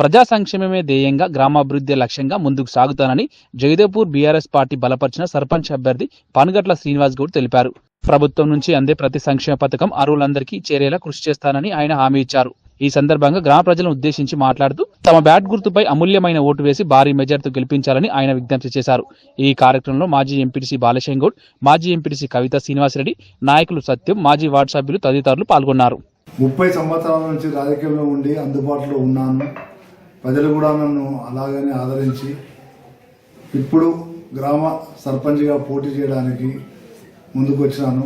ప్రజా సంక్షేమమే ధ్యేయంగా గ్రామాభివృద్ధి లక్ష్యంగా ముందుకు సాగుతానని జగదేపూర్ బీఆర్ఎస్ పార్టీ బలపరిచిన సర్పంచ్ అభ్యర్థి పానుగట్ల శ్రీనివాస్ గౌడ్ తెలిపారు. ప్రభుత్వం నుంచి అందే ప్రతి సంక్షేమ పథకం అర్హులందరికీ చేరేలా కృషి చేస్తానని ఆయన హామీ ఇచ్చారు. ఈ సందర్భంగా గ్రామ ప్రజలను ఉద్దేశించి మాట్లాడుతూ తమ బ్యాట్ గుర్తుపై అమూల్యమైన ఓటు వేసి భారీ మెజార్టీతో గెలిపించాలని ఆయన విజ్ఞప్తి చేశారు. ఈ కార్యక్రమంలో మాజీ ఎంపీటీసీ బాలశంగౌడ్ మాజీ ఎంపీటీసీ కవిత శ్రీనివాసరెడ్డి నాయకులు సత్యం మాజీ వార్డు సభ్యులు తదితరులు పాల్గొన్నారు. ముప్పై సంవత్సరాల నుంచి రాజకీయంలో ఉండి అందుబాటులో ఉన్నాను. ప్రజలు కూడా నన్ను అలాగనే ఆదరించి ఇప్పుడు గ్రామ సర్పంచ్గా పోటీ చేయడానికి ముందుకు వచ్చినాను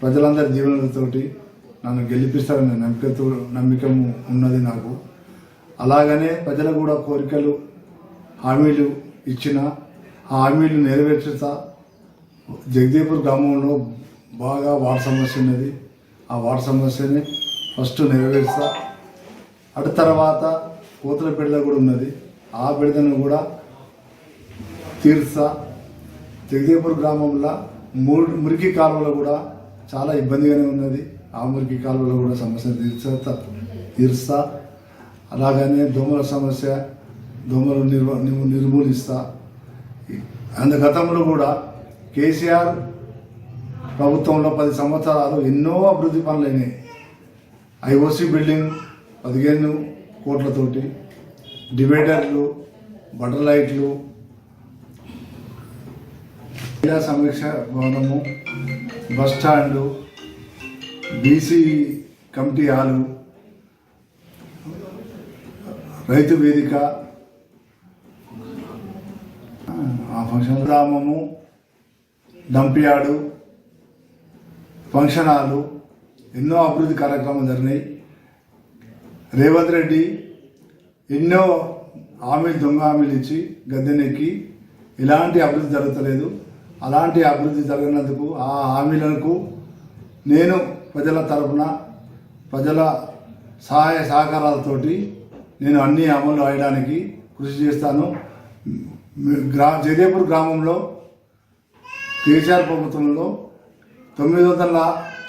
ప్రజలందరి దీవెనలతోటి నన్ను గెలిపిస్తారనే నమ్మకతో నమ్మకం ఉన్నది నాకు. అలాగనే ప్రజలు కూడా కోరికలు హామీలు ఇచ్చిన ఆ హామీలు నెరవేర్చుతా జగదీపూర్ గ్రామంలో బాగా వార్డు సమస్య ఉన్నది. ఆ వార్డు సమస్యని ఫస్ట్ నెరవేరుస్తా. అటు తర్వాత కోతుల బిడద కూడా ఉన్నది. ఆ బిడదను కూడా తీర్స జగదేపూర్ గ్రామంలో మూడు మురికి కాలువలో కూడా చాలా ఇబ్బందిగానే ఉన్నది. ఆ మురికి కాలువలో కూడా సమస్య తీర్చ తీరుస్తా అలాగనే దోమల సమస్య దోమలు నిర్వ నిర్మూలిస్తా. అందు గతంలో కూడా కేసీఆర్ ప్రభుత్వంలో పది సంవత్సరాలు ఎన్నో అభివృద్ధి పనులు అయినాయి ఐఓసి బిల్డింగ్ పదిహేను కోట్లతోటి డివైడర్లు బటర్ లైట్లు క్రీడా సమీక్ష భవనము bus stand BC committee hall రైతు వేదిక ఆ ఫంక్షన్ గ్రామము డంపియాడు ఫంక్షన్ హాలు ఎన్నో అభివృద్ధి కార్యక్రమాలు జరిగినాయి. రేవంత్ రెడ్డి ఎన్నో హామీలు దొంగ హామీలు ఇచ్చి గద్దెనెక్కి ఎలాంటి అభివృద్ధి జరుగుతలేదు. అలాంటి అభివృద్ధి జరిగినందుకు ఆ హామీలకు నేను ప్రజల తరపున ప్రజల సహాయ సహకారాలతోటి నేను అన్ని అమలు అయ్యడానికి కృషి చేస్తాను. గ్రా జయదేపూర్ గ్రామంలో కేసీఆర్ ప్రభుత్వంలో తొమ్మిది వందల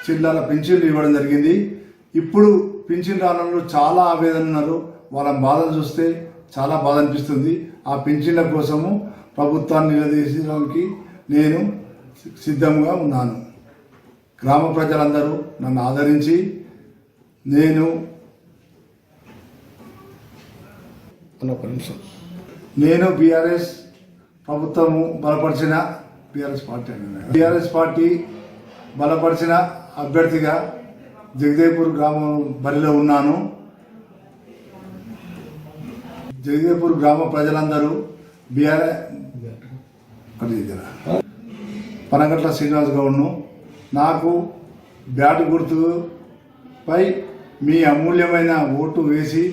చిల్లర పెన్షన్లు ఇవ్వడం జరిగింది. ఇప్పుడు పింఛన్ రానంలో చాలా ఆవేదన ఉన్నారు. వాళ్ళ బాధను చూస్తే చాలా బాధ అనిపిస్తుంది. ఆ పింఛన్ల కోసము ప్రభుత్వాన్ని నిలదీయడానికి నేను సిద్ధంగా ఉన్నాను. గ్రామ ప్రజలందరూ నన్ను ఆదరించి నేను అన్న ఒక నిమిషం. నేను బీఆర్ఎస్ ప్రభుత్వము బలపరిచిన బీఆర్ఎస్ పార్టీ బీఆర్ఎస్ పార్టీ బలపరిచిన అభ్యర్థిగా జగదేపూర్ గ్రామం బరిలో ఉన్నాను. జగదేపూర్ గ్రామ ప్రజలందరూ బీఆర్ పనగట్ల శ్రీనివాస్ గౌడ్ను నాకు బ్యాట్ గుర్తుపై మీ అమూల్యమైన ఓటు వేసి